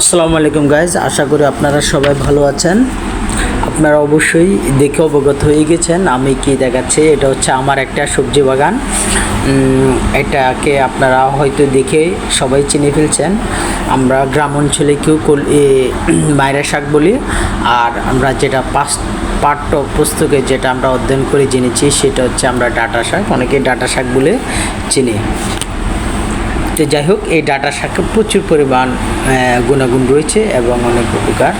আসসালামু আলাইকুম গাইজ আশা করি আপনারা সবাই ভালো আছেন। আপনারা অবশ্যই দেখে অবগত হয়ে গেছেন, আমি কি দেখাচ্ছি, এটা হচ্ছে আমার একটা সবজি বাগান। এটাকে আপনারা হয়তো দেখে সবাই চিনে ফেলছেন। আমরা গ্রাম অঞ্চলে কেউ মায়েরা শাক বলি, আর আমরা যেটা পাস, পাঠ্য পুস্তকে যেটা আমরা অধ্যয়ন করে জেনেছি, সেটা হচ্ছে আমরা ডাটা শাক, অনেকে ডাটা শাক বলে চিনি। তো যাই হোক, এই ডাটা শাকে প্রচুর পরিমাণ গুণাগুণ রয়েছে এবং অনেক উপকার।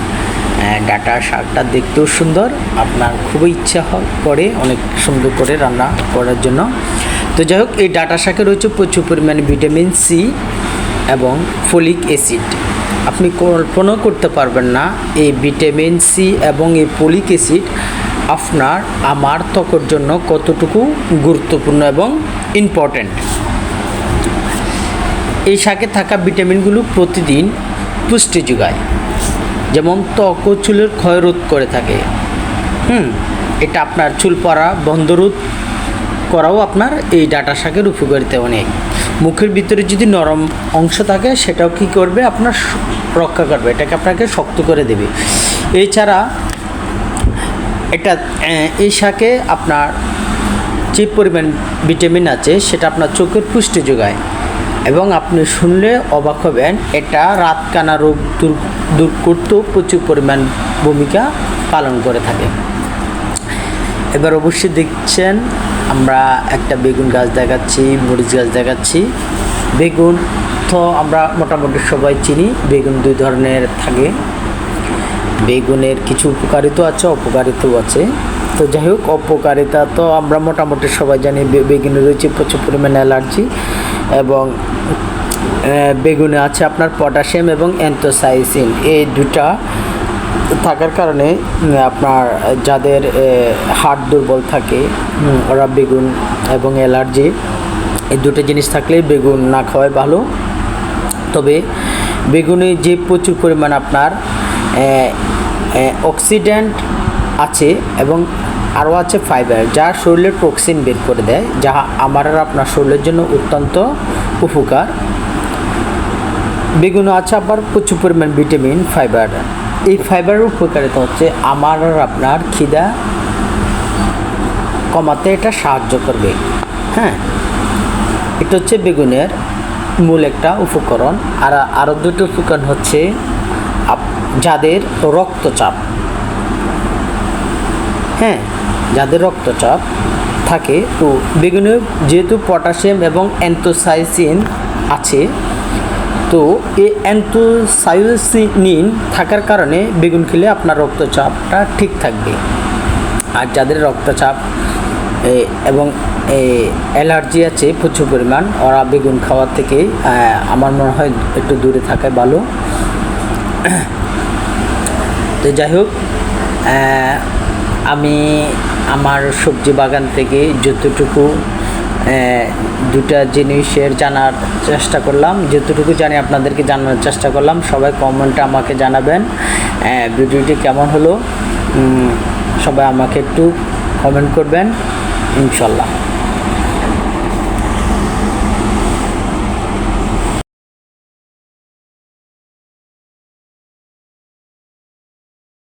ডাটা শাকটা দেখতেও সুন্দর, আপনার খুবই ইচ্ছা করে অনেক সুন্দর করে রান্না করার জন্য। তো যাই হোক, এই ডাটা শাকে রয়েছে প্রচুর পরিমাণে ভিটামিন সি এবং ফলিক অ্যাসিড। আপনি কল্পনাও করতে পারবেন না, এই ভিটামিন সি এবং এই ফলিক অ্যাসিড আপনার আমার ত্বকের জন্য কতটুকু গুরুত্বপূর্ণ এবং ইম্পর্ট্যান্ট এই শাকে থাকা ভিটামিনগুলো প্রতিদিন পুষ্টি যোগায়। যেমন ত্বক ও চুলের ক্ষয় রোধ করে থাকে। হুম, এটা আপনার চুল পড়া বন্ধ রোধ করাও আপনার এই ডাটা শাকের উপকারিতা অনেক। মুখের ভিতরে যদি নরম অংশ থাকে, সেটাও কি করবে? আপনার রক্ষা করবে। এটাকে আপনাকে শক্ত করে দেবে। এছাড়া এটা এই শাকে আপনার যে পরিমাণ ভিটামিন আছে, সেটা আপনার চোখের পুষ্টি যোগায়। এবং আপনি শুনলে অবাক হবেন, এটা রাতকানা রোগ দূর দূর করতেও প্রচুর পরিমাণ ভূমিকা পালন করে থাকে। এবার অবশ্যই দেখছেন, আমরা একটা বেগুন গাছ দেখাচ্ছি, মরিচ গাছ দেখাচ্ছি। বেগুন তো আমরা মোটামুটি সবাই চিনি, বেগুন দুই ধরনের থাকে। বেগুনের কিছু উপকারিতা আছে, অপকারিতাও আছে। তো যাই হোক, অপকারিতা তো আমরা মোটামুটি সবাই জানি বেগুনে রয়েছে প্রচুর পরিমাণে অ্যালার্জি। এবং বেগুনে আছে আপনার পটাশিয়াম এবং অ্যান্থোসাইসিন এই দুটা থাকার কারণে আপনার যাদের হার্ট দুর্বল থাকে ওরা বেগুন এবং অ্যালার্জি, এই দুটো জিনিস থাকলে বেগুন না খাওয়াই ভালো। তবে বেগুনে যে প্রচুর পরিমাণ আপনার অক্সিডেন্ট আছে এবং আরও আছে ফাইবার যা শরীরের টক্সিন বের করে দেয়, যা আমার আর আপনার শরীরের জন্য অত্যন্ত উপকার। বেগুনে আছে আবার প্রচুর পরিমাণ ভিটামিন ফাইবার এই ফাইবারের উপকারিতা হচ্ছে আমার আর আপনার খিদা কমাতে এটা সাহায্য করবে। হ্যাঁ এটা হচ্ছে বেগুনের মূল একটা উপকরণ। আর আরও দুটো উপকরণ হচ্ছে যাদের রক্তচাপ। হ্যাঁ যাদের রক্তচাপ থাকে, তো বেগুনে যেহেতু পটাশিয়াম এবং অ্যান্থোসাইসিন আছে, তো এই অ্যান্থোসাইসিনিন থাকার কারণে বেগুন খেলে আপনার রক্তচাপটা ঠিক থাকবে। আর যাদের রক্তচাপ এবং অ্যালার্জি আছে প্রচুর পরিমাণ, ওরা বেগুন খাওয়ার থেকে আমার মনে হয় একটু দূরে থাকাই ভালো। তো যাই হোক আমি আমার সবজি বাগান থেকে যতটুকু দুটা জিনিসের জানার চেষ্টা করলাম, যতটুকু জানি আপনাদেরকে জানানোর চেষ্টা করলাম, সবাই কমেন্টে আমাকে জানাবেন। ভিডিওটি কেমন হলো? সবাই আমাকে একটু কমেন্ট করবেন, ইনশাল্লাহ।